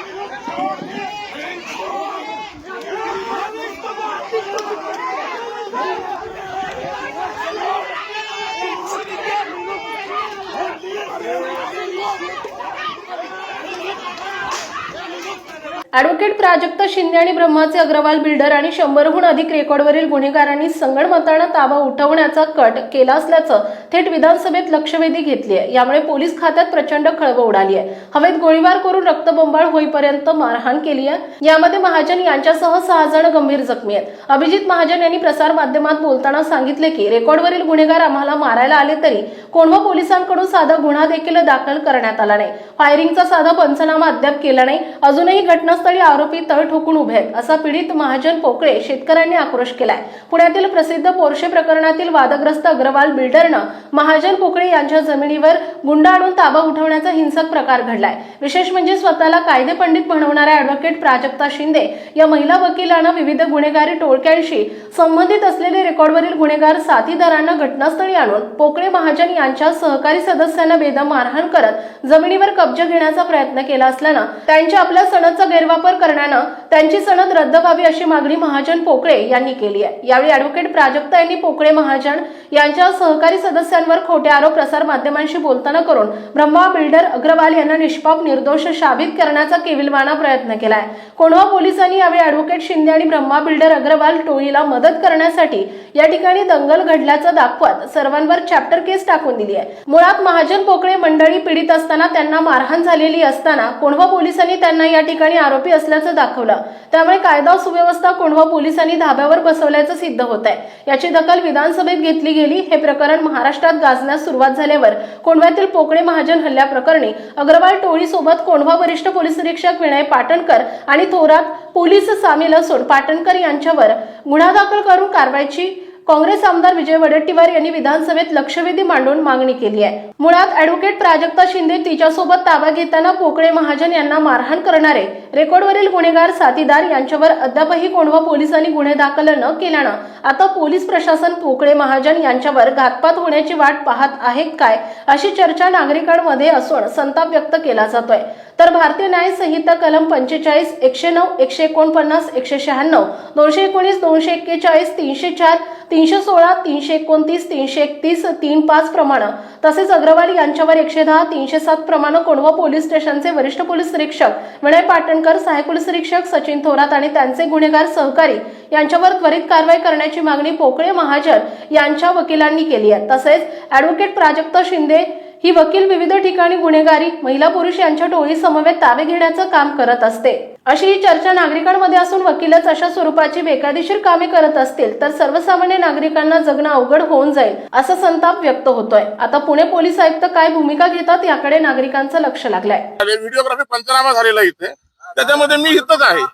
क्या ॲडव्होकेट प्राजक्त शिंदे आणि ब्रह्माचे अग्रवाल बिल्डर आणि शंभरहून अधिक रेकॉर्डवरील गुन्हेगारांनी संगणमतानं ताबा उठवण्याचा कट केला असल्याचं थेट विधानसभेत लक्षवेधी घेतली आहे. यामुळे पोलीस खात्यात प्रचंड खळबळ उडाली आहे. हवेत गोळीबार करून रक्तबंबाळ होईपर्यंत मारहाण केली आहे. यामध्ये महाजन यांच्यासह सहा जण गंभीर जखमी आहेत. अभिजित महाजन यांनी प्रसार माध्यमात बोलताना सांगितले की रेकॉर्डवरील गुन्हेगार आम्हाला मारायला आले तरी कोणवा पोलिसांकडून साधा गुन्हा देखील दाखल करण्यात आला नाही. फायरिंगचा साधा पंचनामा अद्याप केला नाही. अजूनही घटनास्थळी आरोपी तळ ठोकून उभे आहेत असा पीडित महाजन पोकळे शेतकऱ्यांनी आक्रोश केलाय. पुण्यातील प्रसिद्ध पोर्शे प्रकरणातील वादग्रस्त अग्रवाल बिल्डरनं महाजन पोकळे यांच्या जमिनीवर गुंड आणून ताबा उठवण्याचा हिंसक प्रकार घडलाय. विशेष म्हणजे स्वतःला कायदे पंडित म्हणवणाऱ्या अॅडव्होकेट प्राजक्ता शिंदे या महिला वकिलानं विविध गुन्हेगारी टोळक्यांशी संबंधित असलेले रेकॉर्डवरील गुन्हेगार साथीदारांना घटनास्थळी आणून पोकळे महाजन यांच्या सहकारी सदस्यांना बेदम मारहाण करत जमिनीवर कब्जा घेण्याचा प्रयत्न केला असल्यानं त्यांच्या आपल्या सणदचा गैरवापर करण्यानं त्यांची सणद रद्द व्हावी अशी मागणी महाजन पोकळे यांनी केली आहे. यावेळी अॅडव्होकेट प्राजक्ता यांनी पोकळे महाजन यांच्या सहकारी सदस्य सदस्यांवर खोटे आरोप प्रसार माध्यमांशी बोलताना करून ब्रह्मा बिल्डर अग्रवाल यांना निष्पाप निर्दोष साबित करण्याचा केविलवाणा प्रयत्न केलाय. कोंढवा पोलिसांनी यावेळी अॅडव्होकेट शिंदे आणि ब्रह्मा बिल्डर अग्रवाल टोळीला मदत करण्यासाठी या ठिकाणी दंगल घडल्याचं दाखवत सर्वांवर चॅप्टर केस टाकून दिली आहे. मुळात महाजन पोकळे मंडळी पीडित असताना त्यांना मारहाण झालेली असताना कोंढवा पोलिसांनी त्यांना या ठिकाणी आरोपी असल्याचं दाखवलं. त्यामुळे कायदा सुव्यवस्था कोंढवा पोलिसांनी धाब्यावर बसवल्याचं सिद्ध होत आहे याची दखल विधानसभेत घेतली गेली. हे प्रकरण महाराष्ट्र महाराष्ट्रात गाजण्यास सुरुवात झाल्यावर कोंढव्यातील पोकळे महाजन हल्ल्याप्रकरणी अग्रवाल टोळीसोबत कोंढवा वरिष्ठ पोलीस निरीक्षक विनय पाटणकर आणि थोरात पोलीस सामील असून पाटणकर यांच्यावर गुन्हा दाखल करून कारवाईची काँग्रेस आमदार विजय वडेट्टीवार यांनी विधानसभेत लक्षवेधी मांडून मागणी केली आहे. मुळात ॲडव्होकेट प्राजक्ता शिंदे तिच्यासोबत ताबा घेताना पोकळे महाजन यांना मारहाण करणारे रेकॉर्डवरील गुन्हेगार साथीदार यांच्यावर अद्यापही कोंढवा पोलिसांनी गुन्हे दाखल न केल्यानं आता पोलीस प्रशासन पोकळे महाजन यांच्यावर घातपात होण्याची वाट पाहत आहे काय अशी चर्चा नागरिकांमध्ये असून संताप व्यक्त केला जातोय. तर भारतीय न्याय संहिता कलम पंचेचाळीस एकशे नऊ एकशे एकोणपन्नास एकशे शहाण्णव दोनशे एकोणीस दोनशे एक्केचाळीस तीनशे चार तीनशे सोळा तीनशे एकोणतीस तीनशे एकतीस तीन पाच प्रमाणे. तसेच अग्रवाल यांच्यावर एकशे दहा तीनशे सात प्रमाणे कोंढवा पोलीस स्टेशनचे वरिष्ठ पोलीस निरीक्षक विनय पाटणकर सहाय्यक पोलीस निरीक्षक सचिन थोरात आणि त्यांचे गुन्हेगार सहकारी यांच्यावर त्वरित कारवाई करण्याची मागणी पोकळे महाजन यांच्या वकिलांनी केली आहे. तसेच ॲडव्होकेट प्राजक्ता शिंदे ही वकील विविध ठिकाणी गुन्हेगारी महिला पुरुष यांच्या टोळी समवेत ताबे घेण्याचं काम करत असते. अशी ही चर्चा नागरिकांमध्ये असून वकीलच अशा स्वरूपाची बेकायदेशीर कामे करत असतील तर सर्वसामान्य नागरिकांना जगणं अवघड होऊन जाईल असा संताप व्यक्त होतोय. आता पुणे पोलीस आयुक्त काय भूमिका घेतात याकडे नागरिकांचं लक्ष लागलंय. व्हिडिओग्राफी पंचनामा झालेला इथे. त्याच्यामध्ये मी इथंच आहे.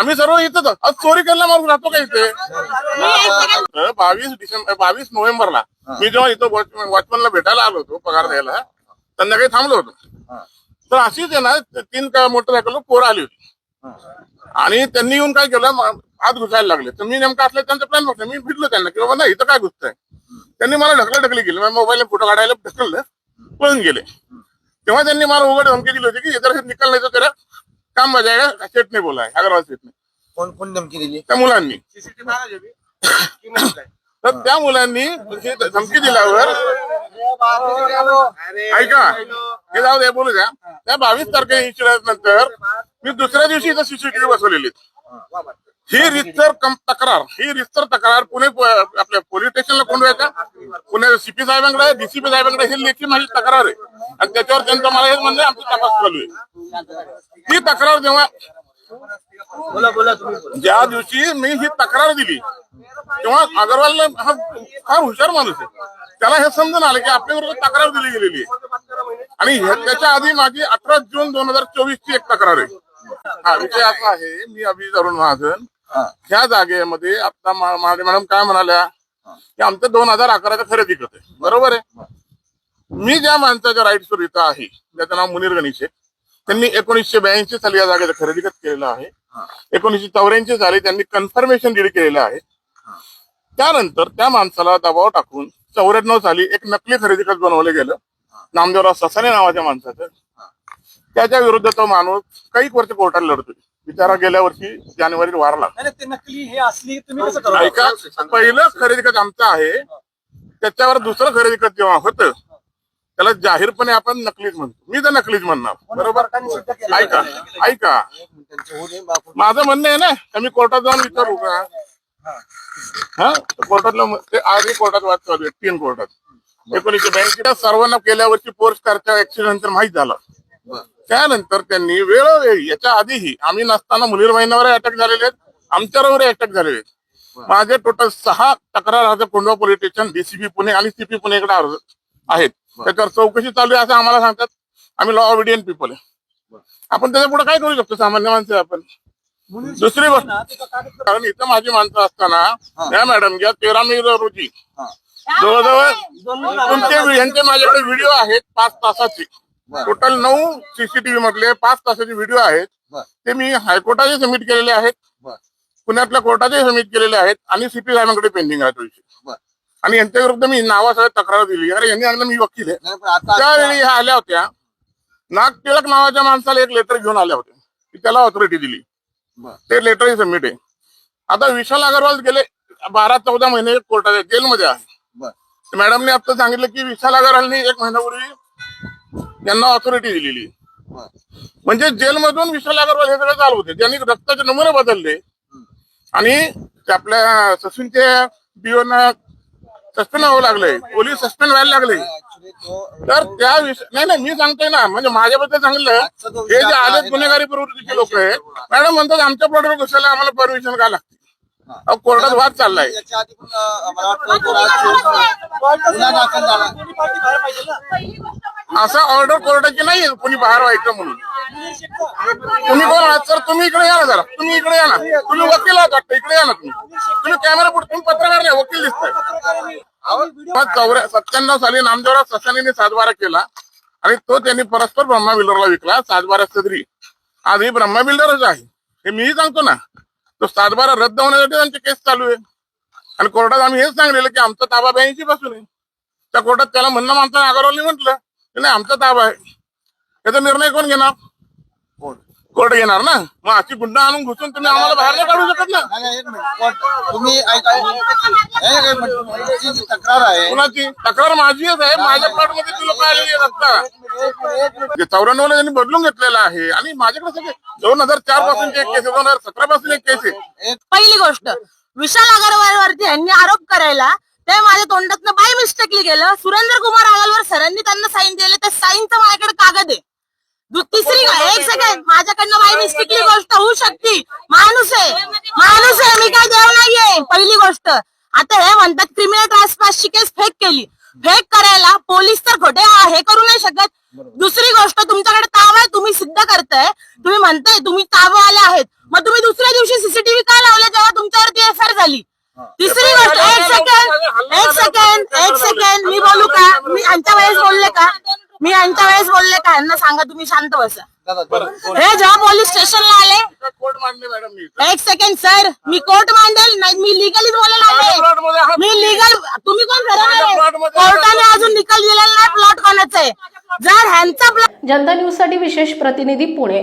आम्ही सर्व इथंच. आज चोरी केला माणूस राहतो का इथे? बावीस डिसेंबर बावीस नोव्हेंबरला मी जेव्हा इथं वॉचमॅनला भेटायला आलो होतो पगार द्यायला संध्याकाळी थांबलो होतो. तर अशीच आहे ना तीन का मोटरसायकल पोरं आली होती. आणि त्यांनी येऊन काय केलं आत घुसायला लागले. तर मी नेमकं असलं त्यांचा प्लॅन बघतो मी भिडलो त्यांना की बाबा नाही इथं काय घुसतंय? त्यांनी मला ढकला ढकली केली. मोबाईल फोटो काढायला ढकललं पळून गेले. तेव्हा त्यांनी मला उघड धमकी दिली होती की इधर से निकल नाही तर तेरा काम बजाएगा सेट ने बोला है अग्रवाल सेट ने कोण कोण धमकी दिली? त्या मुलांनी. तर त्या मुलांनी ही धमकी दिल्यावर ऐका हे जाऊ दे बोलू द्या. त्या बावीस तारखे इन्शुरन्स नंतर मी दुसऱ्या दिवशी इथं सीसीटीव्ही बसवलेली ही रितसर कम तक्रार ही रितसर तक्रार पुणे आपल्या पोलीस स्टेशनला कोंडवायचा पुणे सीपी साहेबांकडे डीसीपी साहेबांकडे ही लेखी माझी तक्रार आहे. आणि त्याच्यावर त्यांचं मला हेच म्हणणं आहे, आमची तपास चालू आहे. ही तक्रार जेव्हा बोला बोला तुम्ही बोला. ज्या दिवशी मी ही तक्रार दिली तेव्हा अगरवाल हा फार हुशार माणूस आहे. त्याला हे समजून आलं की आपल्या विरोधात तक्रार दिली गेलेली आहे. आणि त्याच्या आधी माझी अठरा जून दोन हजार चोवीस ची एक तक्रार आहे. हा विषय असा आहे मी अभि तरुण महाजन. ह्या जागेमध्ये आता मा- महाडे मॅडम काय म्हणाल्या की आमचं दोन हजार अकराचं खरेदी करत आहे. बरोबर आहे? मी ज्या माणसाच्या राईट्सवर इथं आहे ज्याचं नाव मुनीर गणेश आहे त्यांनी एकोणीसशे ब्याऐंशी साली या जागेचं खरेदी केलेलं आहे. एकोणीसशे चौऱ्याऐंशी साली त्यांनी कन्फर्मेशन डीड केलेलं आहे. त्यानंतर त्या माणसाला दबाव टाकून चौऱ्याण्णव साली एक नकली खरेदी खत बनवलं गेलं. नामदेवराव ससाने नावाच्या माणसाचं. त्याच्या विरुद्ध तो माणूस काही वर्ष कोर्टात लढतोय. बिचारा गेल्या वर्षी जानेवारीत वारला. हे पहिलं खरेदी खत आमचं आहे. त्याच्यावर दुसरं खरेदी खत जेव्हा होतं त्याला जाहीरपणे आपण नकलीच म्हणतो. मी तर नकलीच म्हणणार. बरोबर? ऐका ऐका. माझं म्हणणं आहे ना का मी कोर्टात जाऊन विचारू का? हा. कोर्टातलं म- ते आजही कोर्टात वाद चालू आहे तीन कोर्टात. एकोणीसशे ब्याऐंशी सर्वांना गेल्या वर्षी पोस्ट कारच्या ऍक्सिडेंट नंतर माहीत झाला. त्यानंतर त्यांनी वेळोवेळी याच्या आधीही आम्ही नसताना मुलीर महिन्यावर अटॅक झालेले आहेत आमच्यावर अटॅक झालेले आहेत. माझे टोटल सहा तक्रार अर्ज Kondhwa police station DCP Pune आणि सीपी पुणेकडे अर्ज आहेत. त्याच्यावर चौकशी चालू आहे असं आम्हाला सांगतात. आम्ही लॉ ऑबिडियंट पीपल आहे. आपण त्याच्या पुढे काय करू शकतो? सामान्य माणसं आपण. दुसरी गोष्ट कारण इथं माझी माणसं असताना या मॅडम या तेरा मे रोजी हा. जवळजवळ तुमचे यांचे माझ्याकडे व्हिडिओ आहेत पाच तासाचे. टोटल नऊ सीसीटीव्ही मधले पाच तासाचे व्हिडिओ आहेत. ते मी हायकोर्टाचे सबमिट केलेले आहेत. पुण्यातल्या कोर्टाचे सबमिट केलेले आहेत. आणि सीपी साहेबांकडे पेंडिंग आहे तो विषय. आणि यांच्या विरुद्ध मी नावासह तक्रार दिली. अरे यांनी आणलं मी वकील आहे. नाही पण आता त्यावेळी ह्या आल्या होत्या नाग टिळक नावाच्या माणसाला एक लेटर घेऊन आल्या होत्या. की त्याला ऑथॉरिटी दिली. बरं. ते लेटरही सबमिट आहे. आता विशाल अगरवाल गेले बारा चौदा महिने कोर्टात जेलमध्ये आहे. मॅडमने आता सांगितलं की विशाल अगरवालने एक महिन्यापूर्वी यांना ऑथॉरिटी दिलेली. बरं. म्हणजे जेलमधून विशाल अगरवाल हे सगळं चालू होते. त्यांनी रक्ताचे नमुने बदलले आणि ते आपल्या सचिनचे बिओना सस्पेंड व्हावं लागले. पोलीस सस्पेंड व्हायला लागले. तर त्या विषय नाही नाही मी सांगतोय ना. म्हणजे माझ्याबद्दल सांगितलं. हे जे आहे गुन्हेगारी प्रवृत्तीचे लोक आहेत. मॅडम म्हणतात आमच्या प्लॉटवर घुसायला आम्हाला परमिशन का लागते? अहो, कोर्टात वाद चाललाय. ना असं ऑर्डर कोर्टाची नाही कोणी बाहेर व्हायचं म्हणून. तुम्ही कोण आहात सर तुम्ही इकडे या ना जरा. तुम्ही इकडे या ना. तुम्ही वकील आहात वाटतं इकडे या ना तुम्ही. तुम्ही कॅमेरा पुढे तुम्ही पत्रकार नाही वकील दिसताय. चौऱ्या सत्त्याण्णव साली नामदेवराव ससानीने सातबारा केला आणि तो त्यांनी परस्पर ब्रह्मा बिल्डरला विकला सातबारा सदरी. आज ही ब्रह्मा बिल्डरच आहे. हे मीही सांगतो ना. तो सातबारा रद्द होण्यासाठी त्यांची केस चालू आहे. आणि कोर्टात आम्ही हेच सांगलेलं की आमचा ताबा ब्याऐंशी पासून आहे. त्या कोर्टात त्याला म्हणणं आमचा अगरवालनी म्हटलं की नाही आमचा ताबा आहे. याचा निर्णय कोण घेणार? कोर्ट घेणार ना? मग अशी गुंडा आणून घुसून तुम्ही आम्हाला बाहेर नाही काढू शकत ना? नाही, नाही, एक मिनिट. कोण- तुम्ही ऐका एक- एक मिनिट. तुमची जी तक्रार आहे कुणाची? तक्रार माझीच आहे. माझ्या प्लॉटमध्ये ती लोक आलेली आहेत आता. एक मिनिट, एक मिनिट. चौऱ्याण्णव ला त्यांनी बदलून घेतलेलं आहे. आणि माझ्याकडे सगळे दोन हजार चार पासूनची एक केस आहे दोन हजार सतरा पासून एक केस आहे पहिली गोष्ट विशाल अगरवाल वरती यांनी आरोप करायला ते माझ्या तोंडातनं बाय मिस्टेकली गेलं. सुरेंद्र कुमार अगरवाल सरांनी त्यांना साईन दिले त्या साईनचं माझ्याकडे कागद आहे. तिसरी एक सेकंड माझ्याकडनं बाय मिस्टेकली गोष्ट होऊ शकते. माणूस आहे. माणूस आहे. मी काय देव नाहीये. पहिली गोष्ट. आता हे म्हणतात क्रिमिनल ट्रान्सपासची केस फेक केली. फेक करायला पोलीस तर खोटे हे करू नाही शकत. दुसरी गोष्ट तुमच्याकडे ताबा आहे. तुम्ही सिद्ध करताय. तुम्ही म्हणताय तुम्ही ताबावाले आहेत. मग तुम्ही दुसऱ्या दिवशी सीसीटीव्ही का लावले जेव्हा तुमच्यावरती एफ आय झाली? तिसरी गोष्ट एक सेकंड एक सेकंड एक सेकंड मी बोलू का? मी यांच्या वेळेस बोलले का? मी यांच्या वेळेस बोलले का? यांना सांगा तुम्ही शांत बसा. हे जेव्हा पोलीस स्टेशनला आले कोर्ट मांडले मॅडम मी एक सेकंड सर मी कोर्ट मांडेल नाही मी लिगली बोलायला आले मी लिगल तुम्ही कोण ठरवणार कोर्टाने अजून निकाल दिलेला नाही प्लॉट कोणाचा आहे? जर ह्यांचा प्लॉट जनता न्यूजसाठी विशेष प्रतिनिधी पुणे.